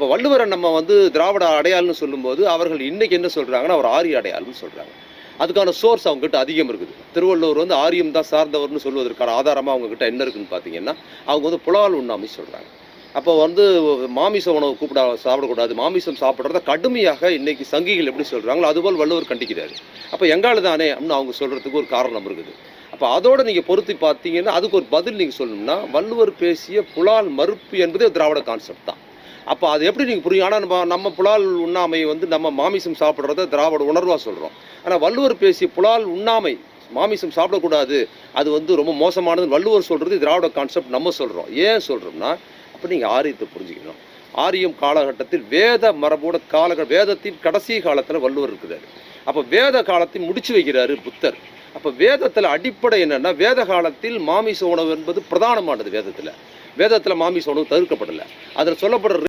அப்போ வள்ளுவரை நம்ம வந்து திராவிட அடையாளம்னு சொல்லும்போது அவர்கள் இன்னைக்கு என்ன சொல்கிறாங்கன்னா அவர் ஆரிய அடையாளம்னு சொல்கிறாங்க அதுக்கான சோர்ஸ் அவங்ககிட்ட அதிகம் இருக்குது. திருவள்ளுவர் வந்து ஆரியம் தான் சார்ந்தவர்னு சொல்வதற்கான ஆதாரமாக அவங்ககிட்ட என்ன இருக்குன்னு பார்த்தீங்கன்னா அவங்க வந்து புலால் உண்ணாமை சொல்கிறாங்க அப்போ வந்து மாமிச உணவு கூப்பிட சாப்பிடக்கூடாது. மாமிசம் சாப்பிட்றத கடுமையாக இன்றைக்கி சங்கிகள் எப்படி சொல்கிறாங்களோ அதுபோல் வள்ளுவர் கண்டிக்கிறாரு. அப்போ எங்கால தானே அப்படின்னு அவங்க சொல்கிறதுக்கு ஒரு காரணம் இருக்குது. அப்போ அதோடு நீங்கள் பொருத்தி பார்த்தீங்கன்னா அதுக்கு ஒரு பதில் நீங்கள் சொல்லணும்னா வள்ளுவர் பேசிய புலால் மறுப்பு என்பதே திராவிட கான்செப்ட் தான். அப்போ அது எப்படி நீங்கள் புரியும்? ஆனால் நம்ம நம்ம புலால் உண்ணாமை வந்து நம்ம மாமிசம் சாப்பிட்றத திராவிட உணர்வாக சொல்கிறோம் ஆனால் வள்ளுவர் பேசிய புலால் உண்ணாமை மாமிசம் சாப்பிடக்கூடாது அது வந்து ரொம்ப மோசமானது வள்ளுவர் சொல்கிறது திராவிட கான்செப்ட் நம்ம சொல்கிறோம் ஏன் சொல்கிறோம்னா அப்போ நீங்கள் ஆரியத்தை புரிஞ்சுக்கணும். ஆரியம் காலகட்டத்தில் வேத மரபோட கால வேதத்தின் கடைசி காலத்தில் வள்ளுவர் இருக்கிறார். அப்போ வேத காலத்தை முடிச்சு வைக்கிறாரு புத்தர். அப்போ வேதத்தில் அடிப்படை என்னென்னா வேத காலத்தில் மாமிச உணவு என்பது பிரதானமானது வேதத்தில். வேதத்தில் மாமிச உணவு தவிர்க்கப்படலை. அதில் சொல்லப்படுற